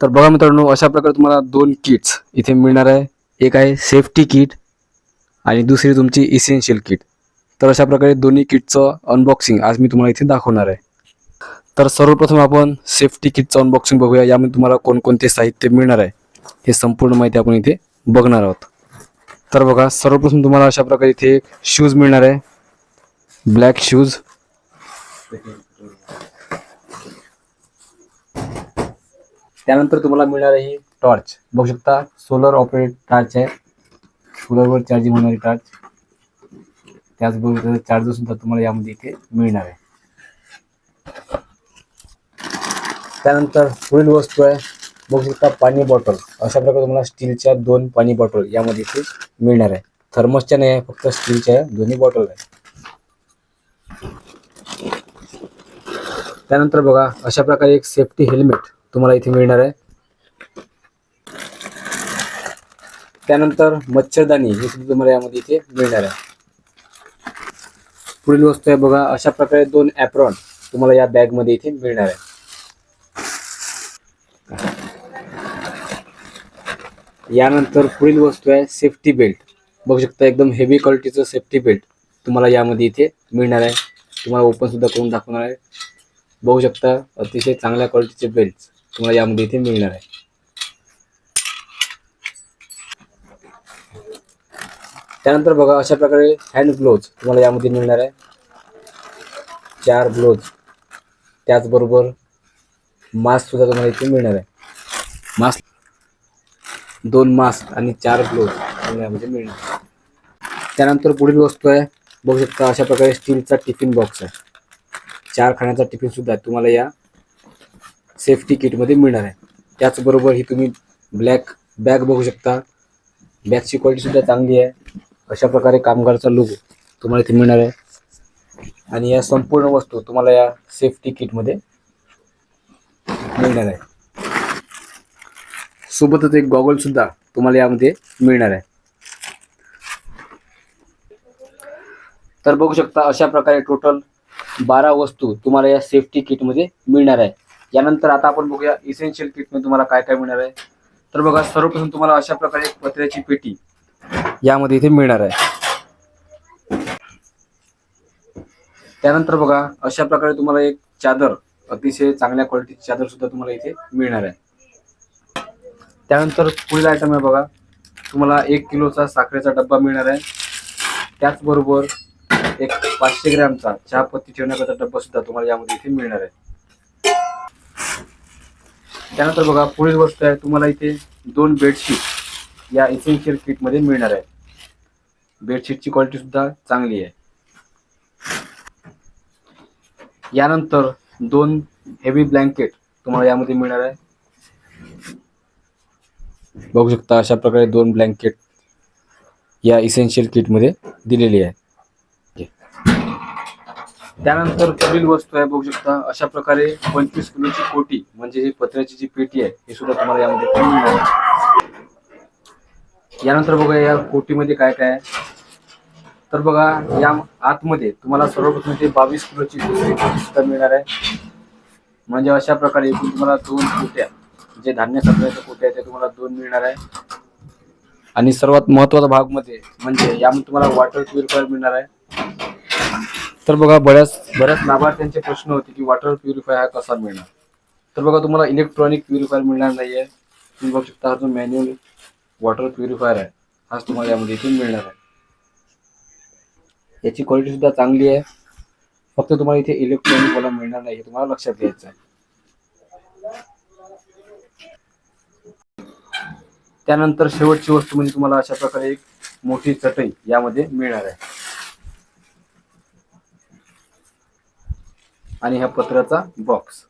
तर बघा मित्रांनो अशा प्रकारे तुम्हाला दोन किट्स इथे मिळणार आहे. एक आहे सेफ्टी किट आणि दुसरी तुमची इसेन्शियल किट तर अशा प्रकारे दोन्ही किटचं अनबॉक्सिंग आज मी तुम्हाला इथे दाखवणार आहे. तर सर्वप्रथम आपण सेफ्टी किटचं अनबॉक्सिंग बघूया. यामध्ये तुम्हाला कोणकोणते साहित्य मिळणार आहे हे संपूर्ण माहिती आपण इथे बघणार आहोत. तर बघा सर्वप्रथम तुम्हाला अशा प्रकारे इथे शूज मिळणार आहे. ब्लॅक शूज त्यानंतर तुम्हाला मिळणार आहे ही टॉर्च. बघू शकता सोलर ऑपरेट टॉर्च आहे. सोलरवर चार्जिंग होणारी टॉर्च. त्याचबरोबर त्याचा चार्जर सुद्धा तुम्हाला यामध्ये इथे मिळणार आहे. त्यानंतर पुढील वस्तू आहे. बघू शकता पाणी बॉटल. अशा प्रकारे तुम्हाला स्टीलच्या दोन पाणी बॉटल यामध्ये इथे मिळणार आहे. थर्मसच्या नाही आहे फक्त स्टीलच्या दोन्ही बॉटल आहे त्यानंतर बघा अशा प्रकारे एक सेफ्टी हेल्मेट तुम्हाला इथे मिळणार आहे. त्यानंतर मच्छरदाणी हे सुद्धा तुम्हाला यामध्ये इथे मिळणार आहे. पुढील वस्तू आहे बघा अशा प्रकारे दोन ॲप्रॉन तुम्हाला या बॅगमध्ये इथे मिळणार आहे. यानंतर पुढील वस्तू आहे सेफ्टी बेल्ट बघू शकता एकदम हेवी क्वालिटीचं सेफ्टी बेल्ट तुम्हाला यामध्ये इथे मिळणार आहे. तुम्हाला ओपन सुद्धा करून दाखवणार आहे. बघू शकता अतिशय चांगल्या क्वालिटीचे बेल्ट तुम्हाला यामध्ये इथे मिळणार आहे. त्यानंतर बघा अशा प्रकारे हँड ग्लोव्ज तुम्हाला यामध्ये मिळणार आहे. चार ग्लोव्ज त्याचबरोबर मास्क सुद्धा तुम्हाला इथे मिळणार आहे. मास्क दोन मास्क आणि चार ग्लोव्ज तुम्हाला यामध्ये मिळणार त्यानंतर पुढील वस्तू आहे. बघू शकता अशा प्रकारे स्टीलचा टिफिन बॉक्स आहे. चार खाण्याचा टिफिन सुद्धा तुम्हाला या सेफ्टी किटमध्ये मिळणार आहे. त्याचबरोबर ही तुम्ही ब्लॅक बॅग बघू शकता. बॅगची क्वालिटी सुद्धा चांगली आहे. अशा प्रकारे कामगारचा लुक तुम्हाला इथे मिळणार आहे. आणि या संपूर्ण वस्तू तुम्हाला या सेफ्टी किटमध्ये मिळणार आहे. सोबतच एक गॉगलसुद्धा तुम्हाला यामध्ये मिळणार आहे. तर बघू शकता अशा प्रकारे टोटल बारा वस्तू तुम्हाला या सेफ्टी किटमध्ये मिळणार आहे. यानंतर आता आपण बघूया इसेन्शियल किटमध्ये तुम्हाला काय काय मिळणार आहे. तर बघा सर्वप्रथम तुम्हाला अशा प्रकारे एक पत्र्याची पेटी यामध्ये इथे मिळणार आहे. त्यानंतर बघा अशा प्रकारे तुम्हाला एक चादर अतिशय चांगल्या क्वालिटीची चादर सुद्धा तुम्हाला इथे मिळणार आहे. त्यानंतर पुढील आयटम आहे बघा तुम्हाला एक किलोचा साखरेचा डब्बा मिळणार आहे. त्याचबरोबर एक पाचशे ग्रॅमचा चहापत्ती ठेवण्याकरता डब्बा सुद्धा तुम्हाला यामध्ये इथे मिळणार आहे. त्यानंतर बघा पुढील वस्तू आहे तुम्हाला इथे दोन बेडशीट या इसेन्शियल किटमध्ये मिळणार आहे बेडशीटची क्वालिटी सुद्धा चांगली आहे. यानंतर दोन हेवी ब्लँकेट तुम्हाला यामध्ये मिळणार आहे. बघू शकता अशा प्रकारे दोन ब्लँकेट या इसेन्शियल किटमध्ये दिलेली आहे. त्यानंतर पुढील वस्तू आहे बघू शकता अशा प्रकारे पंचवीस किलोची कोटी म्हणजे ही पत्र्याची जी पेटी आहे ही सुद्धा तुम्हाला यामध्ये मिळणार यानंतर बघा या कोटीमध्ये काय काय आहे? तर बघा या आतमध्ये तुम्हाला सर्वप्रथम ते बावीस किलोची सुद्धा मिळणार आहे. म्हणजे अशा प्रकारे एकूण तुम्हाला दोन कोट्या जे धान्य साठवण्याच्या कोट्या आहेत ते तुम्हाला दोन मिळणार आहे. आणि सर्वात महत्त्वाचा भागमध्ये म्हणजे यामध्ये तुम्हाला वॉटर प्युरिफायर मिळणार आहे. तर बघा बऱ्याच बऱ्याच लाभार्थ्यांचे प्रश्न होते की वॉटर प्युरिफायर हा कसा मिळणार? तर बघा तुम्हाला इलेक्ट्रॉनिक प्युरिफायर मिळणार नाही आहे तुम्ही बघू शकता हा जो मॅन्युअल वॉटर प्युरिफायर आहे. हाच तुम्हाला यामध्ये इथून मिळणार आहे. याची क्वालिटी सुद्धा चांगली आहे. फक्त तुम्हाला इथे इलेक्ट्रॉनिक वाला मिळणार नाही हे तुम्हाला लक्षात घ्यायचं आहे. त्यानंतर शेवटची वस्तू म्हणजे तुम्हाला अशा प्रकारे एक मोठी चटई यामध्ये मिळणार आहे. आणि ह्या पत्राचा बॉक्स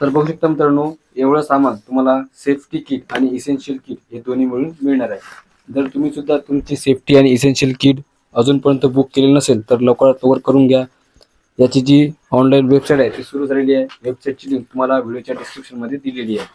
तर बघू शकता मित्रांनो एवढं सामान तुम्हाला सेफ्टी किट आणि इसेन्शियल किट हे दोन्ही मिळून मिळणार आहे. जर तुम्ही सुद्धा तुमची सेफ्टी आणि इसेन्शियल किट अजूनपर्यंत बुक केलेलं नसेल तर लवकरात लवकर करून घ्या. याची जी ऑनलाईन वेबसाईट आहे ती सुरू झालेली आहे. वेबसाईटची लिंक तुम्हाला व्हिडिओच्या डिस्क्रिप्शनमध्ये दिलेली आहे.